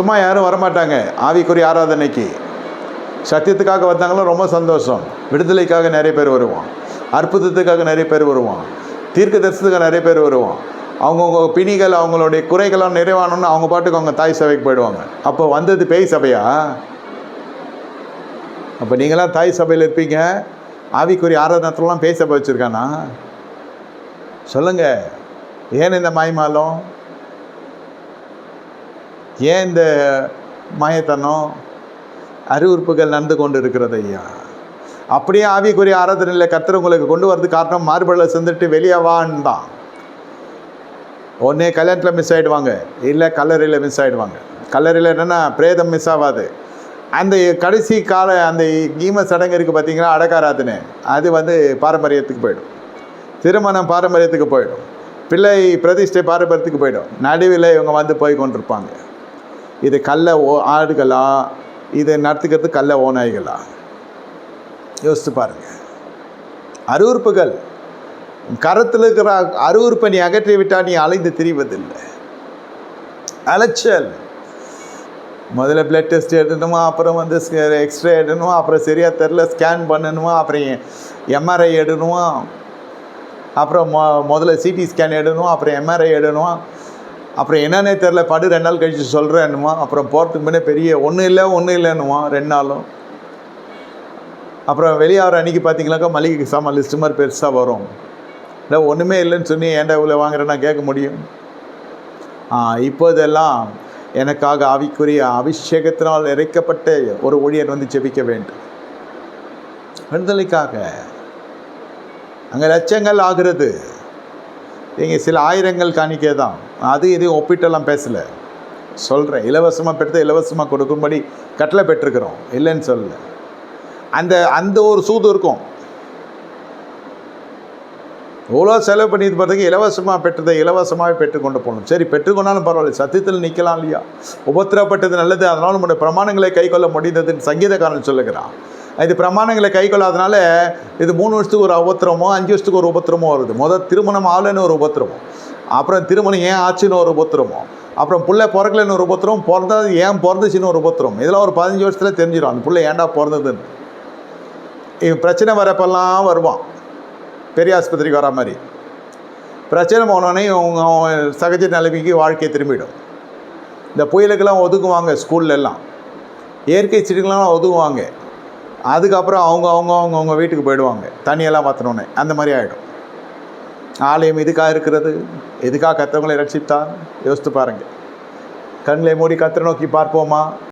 சும்மா யாரும் வரமாட்டாங்க. ஆவிக்குரிய ஆராதனைக்கு. சத்தியத்துக்காக வந்தாங்களோ ரொம்ப சந்தோஷம். விடுதலைக்காக நிறைய பேர் வருவோம் அற்புதத்துக்காக நிறைய பேர் வருவோம் தீர்க்க தரிசனத்துக்காக நிறைய பேர் வருவோம் அவங்கவுங்க பிணிகள் அவங்களுடைய குறைகள்லாம் நிறைவானோன்னு அவங்க பாட்டுக்கு அவங்க தாய் சபைக்கு போயிடுவாங்க. அப்போ வந்தது பேய் சபையா? அப்போ நீங்களாம் தாய் சபையில் இருப்பீங்க. ஆவிக்குரிய ஆராதனத்துலலாம் பேய் சபை வச்சுருக்கானா? சொல்லுங்கள் ஏன் இந்த மாய்மாலும் ஏன் இந்த மாயத்தனம் அறிவுறுப்புகள் நடந்து கொண்டு இருக்கிறது ஐயா? அப்படியே ஆவிக்குரிய ஆராதனையில் கர்த்தர் உங்களுக்கு கொண்டு வரது காரணம் மார்பளில் செஞ்சுட்டு வெளியே வான்னு தான் ஒன்றே கல்யாணத்தில் மிஸ் ஆகிடுவாங்க இல்லை கல்லறையில் மிஸ் ஆகிடுவாங்க கல்லறையில் என்னென்னா பிரேதம் மிஸ் ஆகாது. அந்த கடைசி கால அந்த ஈம சடங்கு இருக்குது பார்த்தீங்கன்னா அடக்காராதனை அது வந்து பாரம்பரியத்துக்கு போயிடும். திருமணம் பாரம்பரியத்துக்கு போயிடும். பிள்ளை பிரதிஷ்டை பாரம்பரியத்துக்கு போயிடும். நடுவில் இவங்க வந்து போய் கொண்டிருப்பாங்க இது கல்ல ஓ ஆடுகளா? இதை நடத்துக்கிறது கல்ல ஓநாய்களா? யோசித்து பாருங்கள் அருவறுப்புகள் கரத்தில் இருக்கிற அருவறுப்பை நீ அகற்றி விட்டால் நீ அலைந்து திரிவதில்லை. அலைச்சல். முதல்ல பிளட் டெஸ்ட் எடுக்கணுமா அப்புறம் வந்து எக்ஸ்ரே எடுக்கணுமா அப்புறம் சரியாக தெரில ஸ்கேன் பண்ணணுமா அப்புறம் எம்ஆர்ஐ எடுக்கணுமா அப்புறம் மொ முதல்ல சிடி ஸ்கேன் எடுக்கணும் அப்புறம் எம்ஆர்ஐ எடுக்கணும் அப்புறம் என்னன்னே தெரில படு ரெண்டு நாள் கழித்து சொல்கிறேன்னுமா அப்புறம் போகிறதுக்கு முன்னே பெரிய ஒன்றும் இல்லை ஒன்றும் இல்லைன்னுமா ரெண்டு நாளும். அப்புறம் வெளியாகிற அன்றைக்கி பார்த்தீங்களாக்கா மளிகை சாமான் லிஸ்ட்டு மாதிரி பெருசாக வரும். இல்லை ஒன்றுமே இல்லைன்னு சொல்லி ஏன்டா இவ்வளோ வாங்குறேன்னா கேட்க முடியும்? ஆ இப்போதெல்லாம் எனக்காக ஆவிக்குரிய அபிஷேகத்தினால் இறைக்கப்பட்ட ஒரு ஊழியர் வந்து ஜெபிக்க வேண்டும். விடுதலைக்காக. அங்கே லட்சங்கள் ஆகிறது. இங்கே சில ஆயிரங்கள் காணிக்கை தான் அது இதையும் ஒப்பிட்டெல்லாம் பேசலை. சொல்கிறேன் இலவசமாக பெற்று இலவசமாக கொடுக்கும்படி கட்டளை பெற்றிருக்கிறோம். இல்லைன்னு சொல்லல. அந்த அந்த ஒரு சூது இருக்கும். இவ்வளோ செலவு பண்ணிட்டு பார்த்தீங்க இலவசமாக பெற்றதை இலவசமாகவே பெற்றுக்கொண்டு போகணும். சரி பெற்றுக்கொண்டாலும் பரவாயில்ல. சத்தியத்தில் நிற்கலாம் இல்லையா? உபத்திரப்பட்டது நல்லது. அதனால் நம்முடைய பிரமாணங்களை கைக்கொள்ள முடிந்ததுன்னு சங்கீதக்காரன் சொல்லுகிறான். இது பிரமாணங்களை கை கொள்ளாதனால இது மூணு வருஷத்துக்கு ஒரு உபத்திரமோ அஞ்சு வருஷத்துக்கு ஒரு உபத்திரமோ வருது. முதல் திருமணம் ஆளுன்னு ஒரு உபத்திரமோ அப்புறம் திருமணம் ஏன் ஆச்சுன்னு ஒரு உபத்திரமோ அப்புறம் பிள்ளை பிறக்கலைன்னு ஒரு உபத்திரம் பிறந்தது ஏன் பிறந்துச்சுன்னு ஒரு உபத்திரம் இதெல்லாம் ஒரு பதினஞ்சு வருஷத்தில் தெரிஞ்சிடும் அந்த பிள்ளை ஏன்டா பிறந்ததுன்னு. இவன் பிரச்சனை வரப்பெல்லாம் வருவான். பெரிய ஆஸ்பத்திரிக்கு வரா மாதிரி. பிரச்சனை போனோடனே அவங்க அவன் சகஜ நிலைமைக்கு வாழ்க்கையை திரும்பிடும். இந்த புயலுக்கெல்லாம் ஒதுக்குவாங்க ஸ்கூல்ல எல்லாம். இயற்கை செடிகள்லாம் ஒதுக்குவாங்க. அதுக்கப்புறம் அவங்க அவங்க அவங்க அவங்க வீட்டுக்கு போயிடுவாங்க. தண்ணியெல்லாம் மாற்றினோன்னே அந்த மாதிரி ஆகிடும் ஆலயம் இதுக்காக இருக்கிறது? எதுக்காக கத்தவங்களை ரட்சித்தார்? யோசித்து பாருங்கள் கண்களை மூடி கத்திர நோக்கி பார்ப்போமா?